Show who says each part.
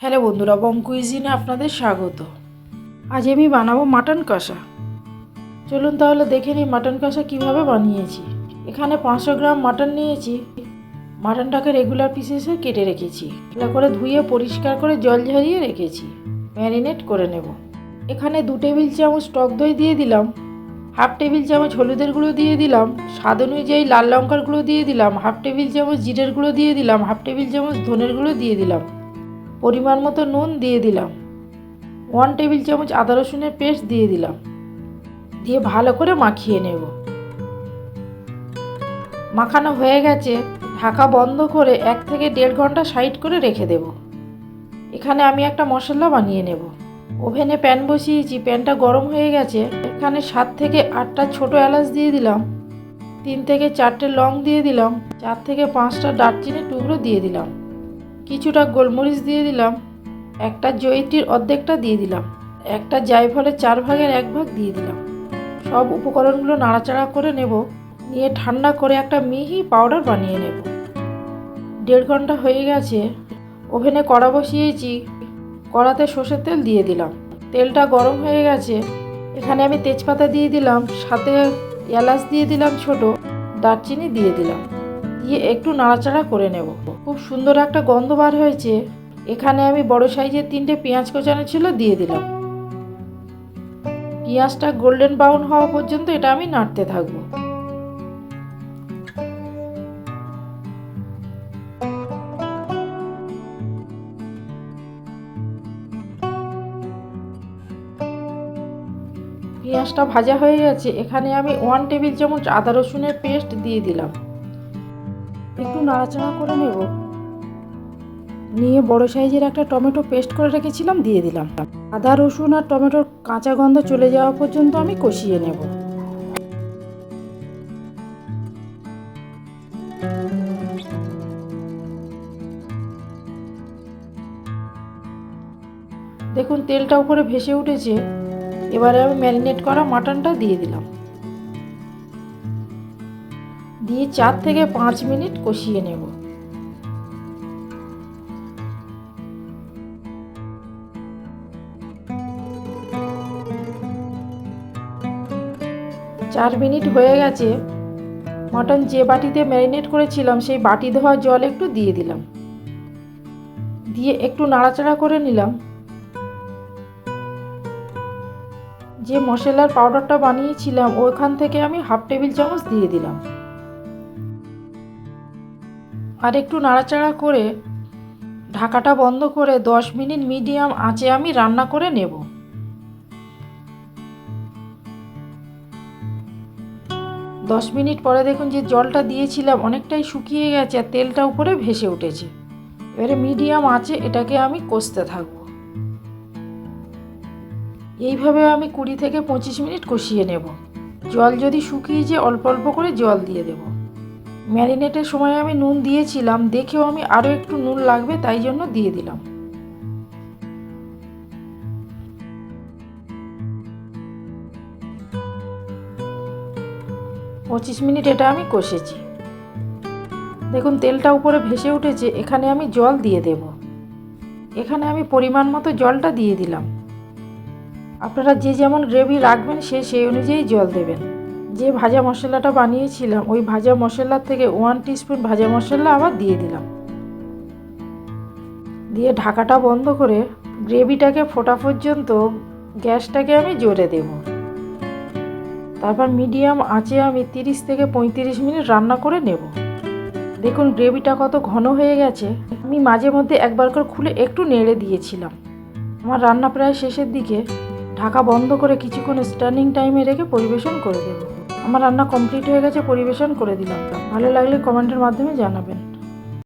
Speaker 1: Hello বন্ধুরা বং কুইজিনে আপনাদের স্বাগত। আজ আমি বানাবো মাটন কষা। চলুন তাহলে দেখে নিই মাটন কষা কীভাবে বানিয়েছি। এখানে পাঁচশো গ্রাম মাটন নিয়েছি। মাটনটাকে রেগুলার পিসেসে কেটে রেখেছি। ভালো করে ধুয়ে পরিষ্কার করে জল ঝরিয়ে রেখেছি। ম্যারিনেট করে নেব। এখানে দু টেবিল চামচ টক দই দিয়ে দিলাম। হাফ টেবিল চামচ হলুদের গুঁড়ো দিয়ে দিলাম। স্বাদ অনুযায়ী লাল লঙ্কার গুঁড়ো দিয়ে দিলাম। হাফ টেবিল চামচ জিরের গুঁড়ো দিয়ে দিলাম। হাফ টেবিল চামচ ধনের গুঁড়ো দিয়ে দিলাম। পরিমাণ মতো নুন দিয়ে দিলাম। ওয়ান টেবিল চামচ আদা রসুনের পেস্ট দিয়ে দিলাম। দিয়ে ভালো করে মাখিয়ে নেব। মাখানো হয়ে গেছে। ঢাকা বন্ধ করে এক থেকে দেড় ঘণ্টা সাইড করে রেখে দেব। এখানে আমি একটা মশলা বানিয়ে নেব। ওভেনে প্যান বসিয়েছি। প্যানটা গরম হয়ে গেছে। এখানে সাত থেকে আটটা ছোট এলাচ দিয়ে দিলাম। তিন থেকে চারটে লং দিয়ে দিলাম। চার থেকে পাঁচটা দারচিনি টুকরো দিয়ে দিলাম। কিছুটা গোলমরিচ দিয়ে দিলাম, একটা জয়িটির অর্ধেকটা দিয়ে দিলাম, একটা জায়ফলের চার ভাগের এক ভাগ দিয়ে দিলাম। সব উপকরণগুলো নাড়াচাড়া করে নেব, নিয়ে ঠান্ডা করে একটা মিহি পাউডার বানিয়ে নেব। দেড় ঘণ্টা হয়ে গেছে, ওভেনে কড়া বসিয়েছি, কড়াতে সর্ষের তেল দিয়ে দিলাম। তেলটা গরম হয়ে গেছে, এখানে আমি তেজপাতা দিয়ে দিলাম, সাথে এলাচ দিয়ে দিলাম ছোট, দারচিনি দিয়ে দিলাম। দিয়ে একটু নাড়াচাড়া করে নেব। খুব সুন্দর একটা গন্ধ বার হয়েছে। এখানে আমি বড় সাইজের তিনটে পেঁয়াজ কোচানো ছিল দিয়ে দিলাম। পেঁয়াজটা গোল্ডেন ব্রাউন হওয়া পর্যন্ত এটা আমি নাড়তে থাকব। পেঁয়াজটা ভাজা হয়ে গেছে। এখানে আমি ওয়ান টেবিল চামচ আদা রসুনের পেস্ট দিয়ে দিলাম। একটু নাড়াচাড়া করে নেব। নিয়ে বড় সাইজের একটা টমেটো পেস্ট করে রেখেছিলাম, দিয়ে দিলাম। আদা, রসুন আর টমেটোর কাঁচা গন্ধ চলে যাওয়া পর্যন্ত আমি কষিয়ে নেব। দেখুন, তেলটা উপরে ভেসে উঠেছে। এবারে আমি ম্যারিনেট করা মাটনটা দিয়ে দিলাম। দিয়ে চার থেকে পাঁচ মিনিট কষিয়ে নেব। চার মিনিট হয়ে গেছে। মটন যে বাটিতে ম্যারিনেট করেছিলাম, সেই বাটি ধোয়া জল একটু দিয়ে দিলাম। দিয়ে একটু নাড়াচাড়া করে নিলাম। যে মশলার পাউডারটা বানিয়েছিলাম, ওইখান থেকে আমি হাফ টেবিল চামচ দিয়ে দিলাম। আর একটু নাড়াচাড়া করে ঢাকাটা বন্ধ করে দশ মিনিট মিডিয়াম আঁচে আমি রান্না করে নেব। দশ মিনিট পরে দেখুন যে জলটা দিয়েছিলাম, অনেকটাই শুকিয়ে গেছে আর তেলটা উপরে ভেসে উঠেছে। এবারে মিডিয়াম আঁচে এটাকে আমি কষতে থাকব। এইভাবে আমি কুড়ি থেকে পঁচিশ মিনিট কষিয়ে নেব। জল যদি শুকিয়ে যে অল্প অল্প করে জল দিয়ে দেব। ম্যারিনেটের সময় আমি নুন দিয়েছিলাম, দেখেও আমি আরও একটু নুন লাগবে, তাই জন্য দিয়ে দিলাম। পঁচিশ মিনিট এটা আমি কষেছি। দেখুন, তেলটা উপরে ভেসে উঠেছে, এখানে আমি জল দিয়ে দেব। এখানে আমি পরিমাণ মতো জলটা দিয়ে দিলাম। আপনারা যে যেমন গ্রেভি রাখবেন, সে সেই অনুযায়ী জল দেবেন। যে ভাজা মশলাটা বানিয়েছিলাম, ওই ভাজা মশলার থেকে ওয়ান টিস্পুন ভাজা মশলা আবার দিয়ে দিলাম। দিয়ে ঢাকাটা বন্ধ করে গ্রেভিটাকে ফোটা পর্যন্ত গ্যাসটাকে আমি জোরে দেব। তারপর মিডিয়াম আঁচে আমি তিরিশ থেকে পঁয়ত্রিশ মিনিট রান্না করে নেব। দেখুন গ্রেভিটা কত ঘন হয়ে গেছে। আমি মাঝে মধ্যে একবার করে খুলে একটু নেড়ে দিয়েছিলাম। আমার রান্না প্রায় শেষের দিকে। ঢাকা বন্ধ করে কিছুক্ষণ স্ট্যান্ডিং টাইমে রেখে পরিবেশন করে দেবো। আমার রান্না কমপ্লিট হয়ে গেছে পরিবেশন করে দিলাম। ভালো লাগলে কমেন্টের মাধ্যমে জানাবেন।